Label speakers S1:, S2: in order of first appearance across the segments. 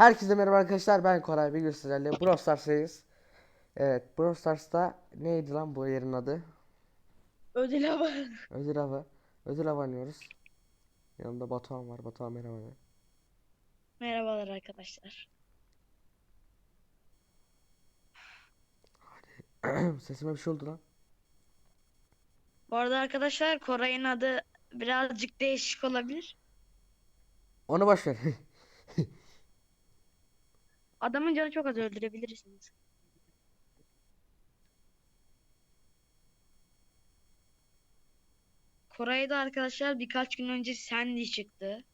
S1: Herkese merhaba arkadaşlar ben Koray bir sizlerle Brawl Stars'tayız. Evet Brawl Stars'ta neydi lan bu yerin adı?
S2: Ödül ama.
S1: Ödül Avı. Ödül Avı oynuyoruz. Yanımda Batuhan var. Batuhan merhaba. de.
S2: Merhabalar arkadaşlar.
S1: Sesime bir şey oldu lan.
S2: Bu arada arkadaşlar Koray'ın adı birazcık değişik olabilir.
S1: Onu boş ver.
S2: Adamın canı çok az öldürebilirsiniz. Koray'da arkadaşlar birkaç gün önce Sandy çıktı.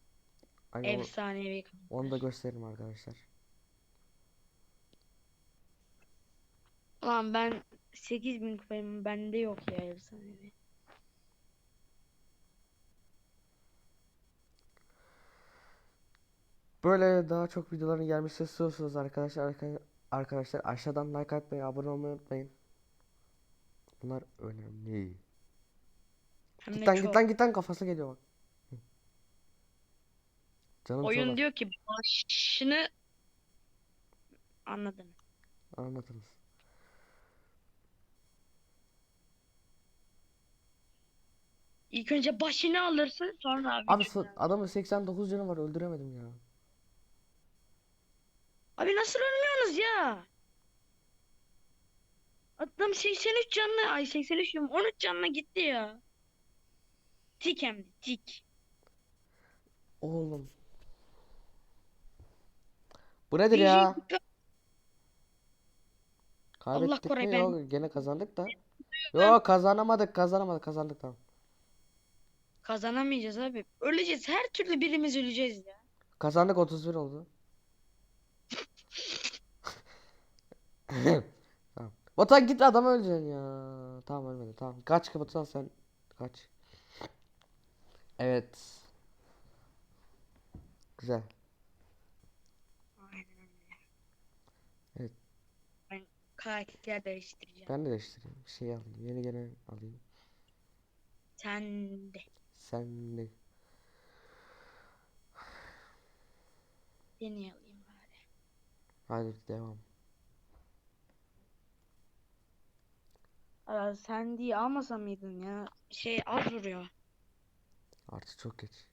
S1: Aynen
S2: Efsanevi.
S1: onu da gösteririm arkadaşlar.
S2: Ulan ben 8000 kupayım bende yok ya efsanevi.
S1: Böyle daha çok videoların gelmesi istiyorsanız arkadaşlar arka- arkadaşlar aşağıdan like atmayı, abone olmayı unutmayın. Bunlar önemli.
S2: Hem
S1: Git lan git lan git lan kafası geliyor bak. Canım
S2: Oyun
S1: az.
S2: diyor ki başını anladım.
S1: Anlatınız.
S2: İlk önce başını alırsın sonra
S1: Abi so- adamın 89 canı var öldüremedim ya.
S2: Abi nasıl ölmüyorsunuz ya? Adam 83 canlı, ay 83 diyorum 13 canına gitti ya. Tik hem de tik.
S1: Oğlum. Bu nedir ya? Kaybettik
S2: Koray,
S1: mi?
S2: ben-
S1: Yok gene kazandık da. Yok kazanamadık kazanamadık kazandık tamam.
S2: Kazanamayacağız abi. Öleceğiz. Her türlü birimiz öleceğiz ya.
S1: Kazandık 31 oldu. Tamam. Batuhan git adam öleceksin ya. Tamam ölmedi tamam. Kaç ki Batuhan sen kaç. Evet. Güzel. Evet.
S2: Ben karakter değiştireceğim.
S1: Ben de değiştireyim. Bir şey alayım. Yeni gene alayım.
S2: Sen de.
S1: Sen de.
S2: Seni alayım bari.
S1: Hadi devam.
S2: Aa, sen diye almasa mıydın ya? Şey az vuruyor.
S1: Artık çok geç.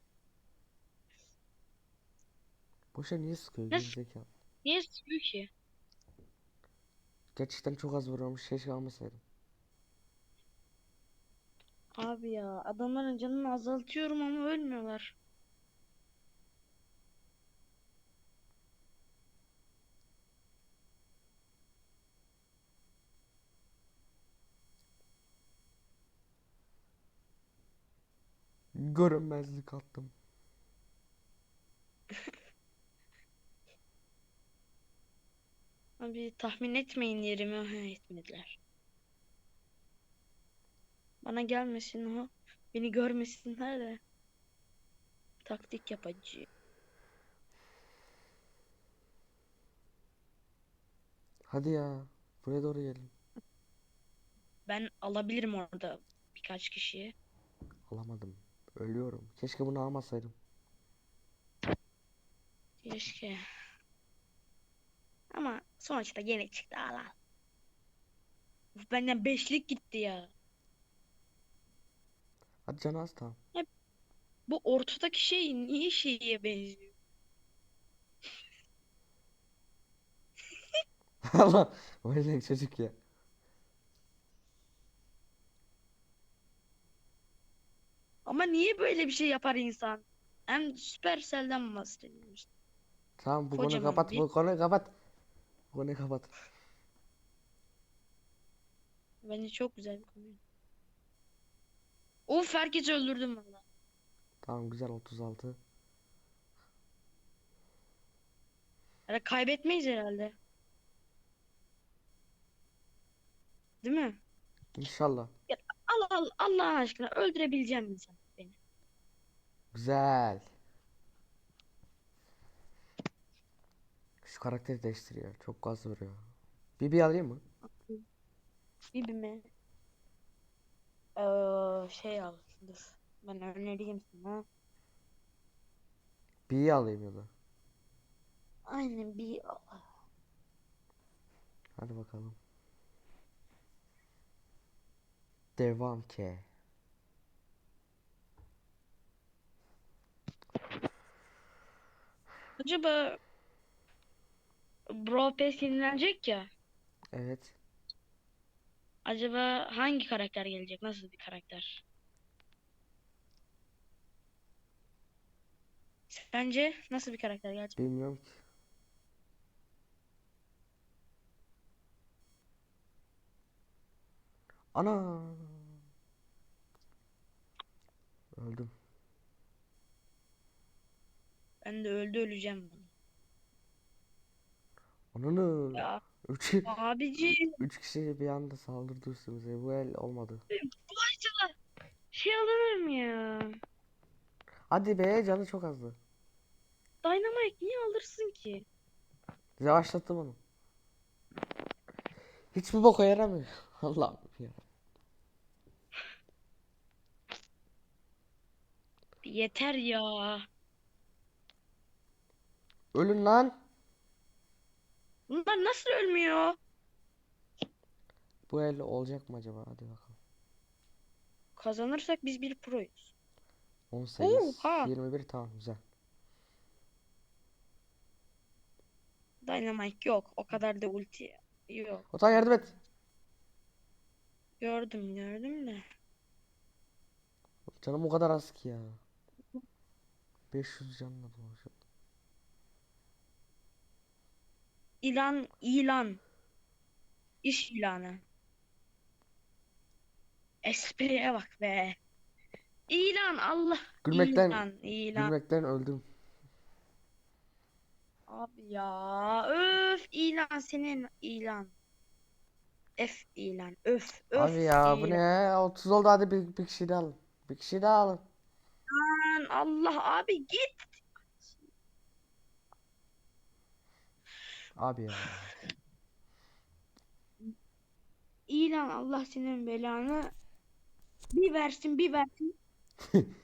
S1: Boşa niye sıkıyor
S2: Ne-
S1: gerizekalı?
S2: Niye sıkıyor ki?
S1: Gerçekten çok az vuruyormuş. Keşke almasaydım.
S2: Abi ya adamların canını azaltıyorum ama ölmüyorlar.
S1: Görünmezlik attım.
S2: Abi tahmin etmeyin yerimi. Ha, etmediler. Bana gelmesin o. Beni görmesinler de. Taktik yapacağım.
S1: Hadi ya. Buraya doğru gelin.
S2: Ben alabilirim orada birkaç kişiyi.
S1: Alamadım. Ölüyorum. Keşke bunu almasaydım.
S2: Keşke. Ama sonuçta gene çıktı al al. Uf, Benden beşlik gitti ya.
S1: Hadi canı az tamam.
S2: Bu ortadaki şey niye şeye benziyor?
S1: Allah. Öyle çocuk ya.
S2: Ama niye böyle bir şey yapar insan? Hem Supercell'den bahsediyorum işte.
S1: Tamam bu konuyu
S2: Kocaman
S1: kapat.
S2: bir-
S1: Bu konuyu kapat. Bu konuyu kapat.
S2: Bence çok güzel bir konu. Of herkesi öldürdüm valla.
S1: Tamam güzel 36.
S2: Ya kaybetmeyiz herhalde. Değil mi?
S1: İnşallah.
S2: Al al Allah aşkına öldürebileceğim insan.
S1: Güzel. Şu karakteri değiştiriyor. Çok gaz vuruyor. Bibi alayım mı?
S2: Birbirime Eee şey al. Dur. Ben önereyim sana.
S1: B'yi alayım ya da.
S2: Ay Aynen bir
S1: Hadi bakalım. Devam ki.
S2: Acaba Brawl Pass yenilenecek ya.
S1: Evet.
S2: Acaba hangi karakter gelecek? Nasıl bir karakter? Sence nasıl bir karakter gelecek?
S1: Bilmiyorum ki. Ana. Öldüm.
S2: Ben de öldü öleceğim.
S1: Ananı.
S2: Ya
S1: Üç,
S2: abici
S1: üç kişi bir anda saldırdı üstümüze. Bu el olmadı.
S2: bu acaba şey alınır mı ya?
S1: Hadi be canı çok azdı.
S2: Dynamite niye alırsın ki?
S1: Yavaşlattım onu. Hiçbir boka yaramıyor. Allah'ım ya.
S2: Yeter ya.
S1: Ölün lan.
S2: Bunlar nasıl ölmüyor?
S1: Bu el olacak mı acaba? Hadi bakalım.
S2: Kazanırsak biz bir proyuz.
S1: 18,
S2: Oha.
S1: 21 tamam güzel.
S2: Dynamite yok. O kadar da ulti yok.
S1: Ota yardım et.
S2: Gördüm gördüm de.
S1: Canım o kadar az ki ya. 500 canla dolaşıyor.
S2: İlan ilan. İş ilanı. Espriye bak be. İlan Allah.
S1: Gülmekten
S2: İlan ilan.
S1: gülmekten öldüm.
S2: Abi ya. Öf ilan senin ilan. F ilan. Öf öf
S1: Abi ya bu
S2: ilan.
S1: ne? 30 oldu hadi bir, bir kişi daha alın. Bir kişi daha alın.
S2: Allah abi git.
S1: Abi ya.
S2: İlan Allah senin belanı. Bir versin bir versin.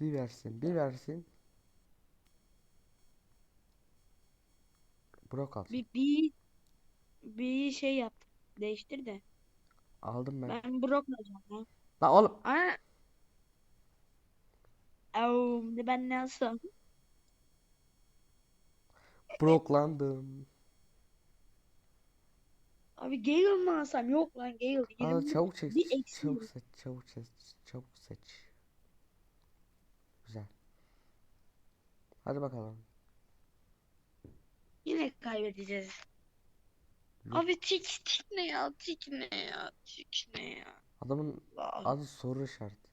S1: Bir versin, bir versin. Brok al.
S2: Bir bir bir şey yap. Değiştir de.
S1: Aldım ben.
S2: Ben Brock alacağım ya.
S1: Lan oğlum.
S2: Ana. Au, ben ne alsam?
S1: Broklandım.
S2: Abi Gale mı alsam? Yok lan Gale.
S1: Aa, çabuk
S2: eksi
S1: Çabuk seç. Çabuk seç. Çabuk seç. Güzel. Hadi bakalım.
S2: Yine kaybedeceğiz.
S1: Yok.
S2: Abi tik tik ne ya? Tik ne ya? Tik ne ya?
S1: Adamın
S2: Allah.
S1: adı soru işareti.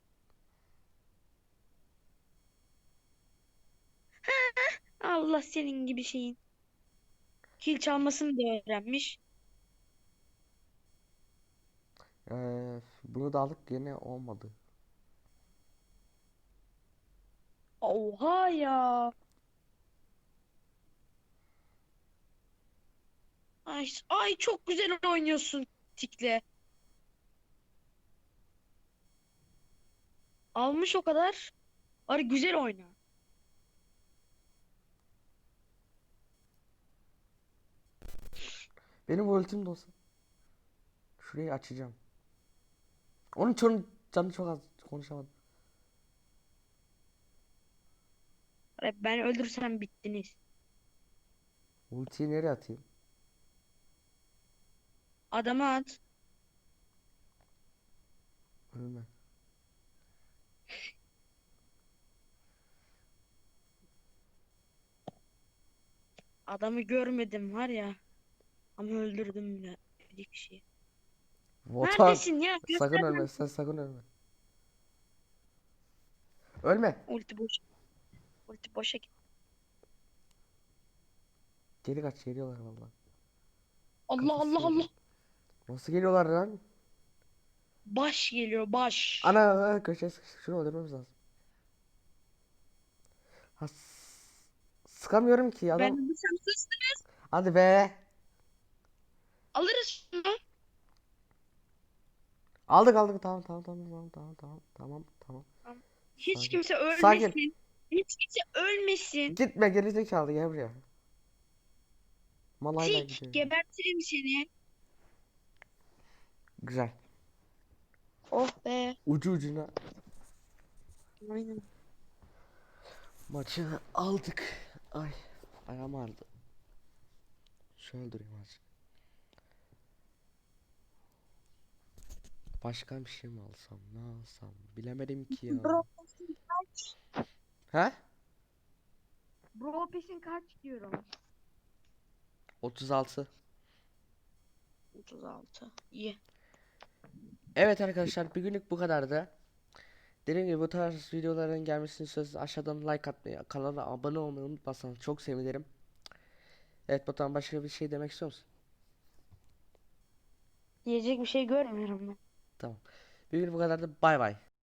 S2: Allah senin gibi şeyin. Kil çalmasını da öğrenmiş.
S1: Ee, bunu da aldık yine olmadı.
S2: Oha ya. Ay, ay çok güzel oynuyorsun tikle. Almış o kadar. Ari güzel oyna.
S1: Benim ultim de olsa. Şurayı açacağım. Onun canı, canı çok az konuşamadım.
S2: Ben öldürsem bittiniz.
S1: Ultiyi nereye atayım?
S2: Adama at.
S1: Ölme.
S2: Adamı görmedim var ya. Ama öldürdüm bile bir kişiyi.
S1: Votan.
S2: Neredesin ya?
S1: Sakın
S2: Göster
S1: ölme. Sen sakın ölme. Ölme.
S2: Ulti boş. Ulti boşa git.
S1: Geri kaç geliyorlar vallahi.
S2: Allah Allah Allah.
S1: Nasıl geliyorlar lan?
S2: Baş geliyor baş.
S1: Ana köşeye sıkıştık. Şunu öldürmemiz lazım. Ha, s- sıkamıyorum ki adam.
S2: Ben sen sus.
S1: Hadi be.
S2: Alırız şunu.
S1: Aldık aldık tamam tamam tamam tamam tamam tamam tamam.
S2: Hiç
S1: Sakin.
S2: kimse ölmesin. Sakin. Hiç kimse ölmesin.
S1: Gitme gerizekalı gel buraya. Malayla
S2: Tik gebertirim seni.
S1: Güzel.
S2: Oh be.
S1: Ucu ucuna
S2: Aynen.
S1: maçı aldık. Ay ayağım ağrıdı. Şöyle durayım azıcık. Başka bir şey mi alsam ne alsam bilemedim ki ya.
S2: Bro pesin kaç?
S1: He?
S2: Bro pesin kaç diyorum.
S1: 36.
S2: 36. İyi.
S1: Evet arkadaşlar bugünlük bu kadardı. Dediğim gibi bu tarz videoların gelmesini istiyorsanız aşağıdan like atmayı, kanala abone olmayı unutmazsanız çok sevinirim. Evet Batuhan başka bir şey demek istiyor musun?
S2: Diyecek bir şey görmüyorum ben.
S1: Tamam. Bugün bu kadardı. Bay bay.